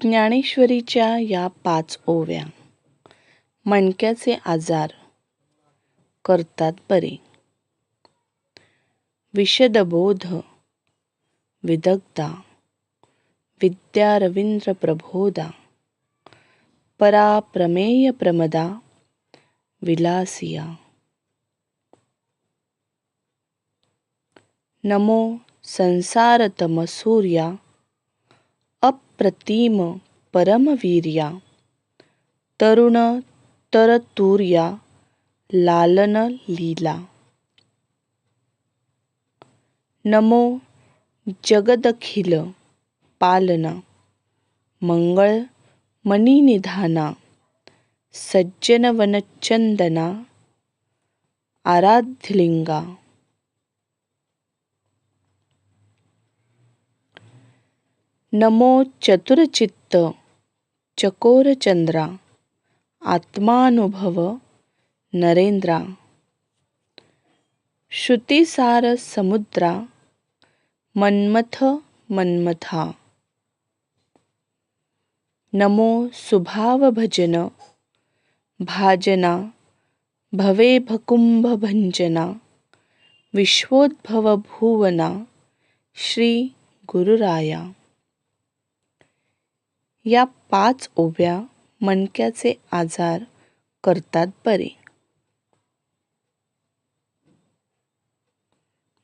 ज्ञानेश्वरीच्या या पाच ओव्या मणक्याचे आजार करतात बरे. विशदबोध विदग्धा विद्या रवींद्र प्रबोधा पराप्रमेय प्रमदा विलासिया. नमो संसारतमसूर्या अप्रतिम परमवीर्या। तरुणतरतुर्या लालनलीला नमो जगदखिल पालना। मङ्गलमणिनिधाना सज्जनवनचन्दना आराध्यलिंगा। नमो चतुरचित्त चकोरचन्द्रा आत्मानुभव नरेन्द्रा श्रुतिसारसमुद्रा मन्मथ मन्मथा। नमो सुभावभजन भाजना भवेभकुम्भभञ्जना विश्वोद्भवभुवना श्रीगुरुराया या पाच ओव्या मणक्याचे आजार करतात बरे.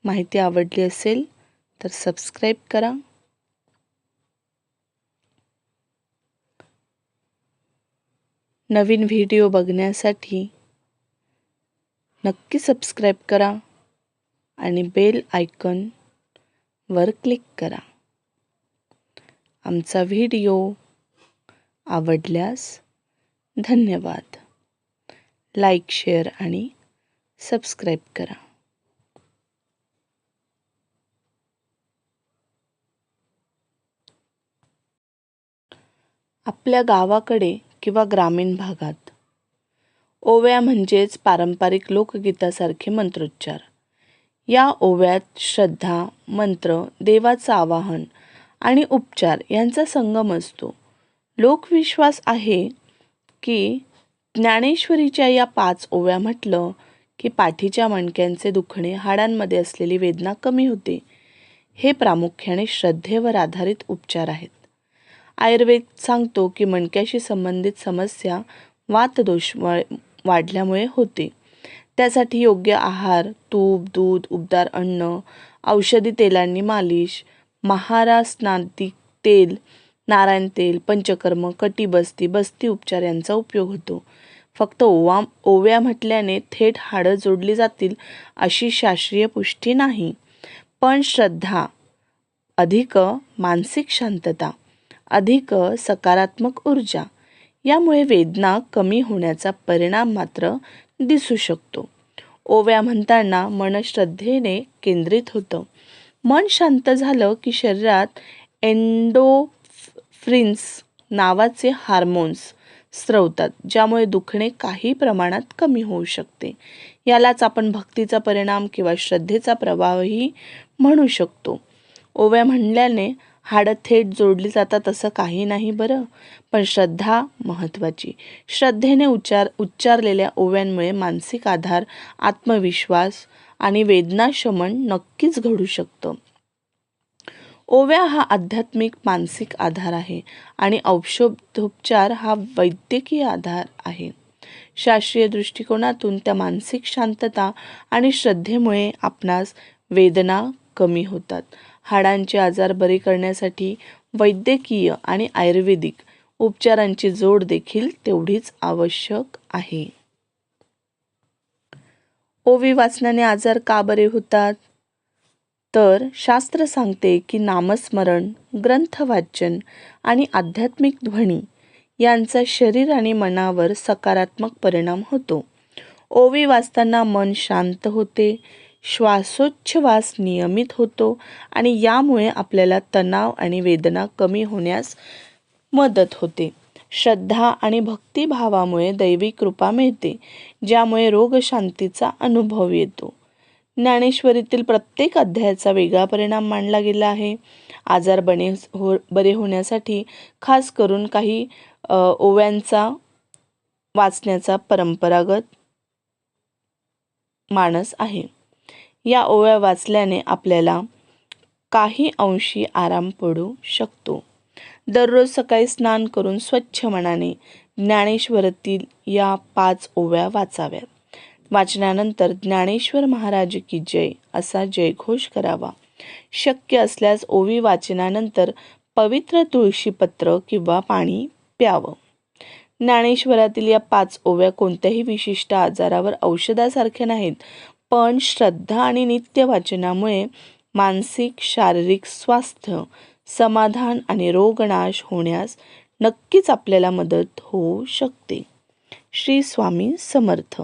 माहिती आवडली असेल तर सबस्क्राईब करा. नवीन व्हिडिओ बघण्यासाठी नक्की सबस्क्राईब करा आणि बेल आयकन वर क्लिक करा. आमचा व्हिडिओ आवडल्यास धन्यवाद. लाईक शेअर आणि सबस्क्राईब करा. आपल्या गावाकडे किंवा ग्रामीण भागात ओव्या म्हणजेच पारंपरिक लोकगीतासारखे मंत्रोच्चार. या ओव्यात श्रद्धा मंत्र देवाचं आवाहन आणि उपचार यांचा संगम असतो. लोकविश्वास आहे की ज्ञानेश्वरीच्या या पाच ओव्या म्हटलं की पाठीच्या मणक्यांचे दुखणे हाडांमध्ये असलेली वेदना कमी होते. हे प्रामुख्याने श्रद्धेवर आधारित उपचार आहेत. आयुर्वेद सांगतो की मणक्याशी संबंधित समस्या वातदोष वाढल्यामुळे होते. त्यासाठी योग्य आहार तूप दूध उबदार अन्न औषधी तेलांनी मालिश महारा स्नातिक तेल नारायण तेल पंचकर्म कटिबस्ती बस्ती उपचार यांचा उपयोग होतो. फक्त ओवा ओव्या म्हटल्याने थेट हाडं जोडली जातील अशी शास्त्रीय पुष्टी नाही. पण श्रद्धा अधिक मानसिक शांतता अधिक सकारात्मक ऊर्जा यामुळे वेदना कमी होण्याचा परिणाम मात्र दिसू शकतो. ओव्या म्हणताना मन श्रद्धेने केंद्रित होतं. मन शांत झालं की शरीरात एंडो फ्रिन्स नावाचे हार्मोन्स स्रवतात ज्यामुळे दुखणे काही प्रमाणात कमी होऊ शकते. यालाच आपण भक्तीचा परिणाम किंवा श्रद्धेचा प्रभावही म्हणू शकतो. ओव्या म्हणल्याने हाडं थेट जोडली जातात असं काही नाही बरं पण श्रद्धा महत्त्वाची. श्रद्धेने उच्चार उच्चारलेल्या ओव्यांमुळे मानसिक आधार आत्मविश्वास आणि वेदनाशमन नक्कीच घडू शकतं. ओव्या हा आध्यात्मिक मानसिक आधार आहे आणि औषधोपचार हा वैद्यकीय आधार आहे. शास्त्रीय दृष्टिकोनातून त्या मानसिक शांतता आणि श्रद्धेमुळे आपणास वेदना कमी होतात. हाडांचे आजार बरे करण्यासाठी वैद्यकीय आणि आयुर्वेदिक उपचारांची जोड देखील तेवढीच आवश्यक आहे. ओवी वाचनाने आजार का बरे होतात? तर शास्त्र सांगते की नामस्मरण ग्रंथवाचन आणि आध्यात्मिक ध्वनी यांचा शरीर आणि मनावर सकारात्मक परिणाम होतो. ओवी वाचताना मन शांत होते श्वासोच्छवास नियमित होतो आणि यामुळे आपल्याला तणाव आणि वेदना कमी होण्यास मदत होते. श्रद्धा आणि भक्तिभावामुळे दैवी कृपा मिळते ज्यामुळे रोगशांतीचा अनुभव येतो. ज्ञानेश्वरीतील प्रत्येक अध्यायाचा वेगळा परिणाम मांडला गेला आहे. आजार बने हो बरे होण्यासाठी खास करून काही ओव्यांचा वाचण्याचा परंपरागत मानस आहे. या ओव्या वाचल्याने आपल्याला काही अंशी आराम पडू शकतो. दररोज सकाळी स्नान करून स्वच्छ मनाने ज्ञानेश्वरातील या पाच ओव्या वाचाव्यात. वाचनानंतर ज्ञानेश्वर महाराज की जय असा जयघोष करावा. शक्य असल्यास ओवी वाचनानंतर पवित्र तुळशीपत्र किंवा पाणी प्यावं. ज्ञानेश्वरातील या पाच ओव्या कोणत्याही विशिष्ट आजारावर औषधासारख्या नाहीत पण श्रद्धा आणि नित्य वाचनामुळे मानसिक शारीरिक स्वास्थ्य समाधान आणि रोगनाश होण्यास नक्कीच आपल्याला मदत होऊ शकते. श्री स्वामी समर्थ.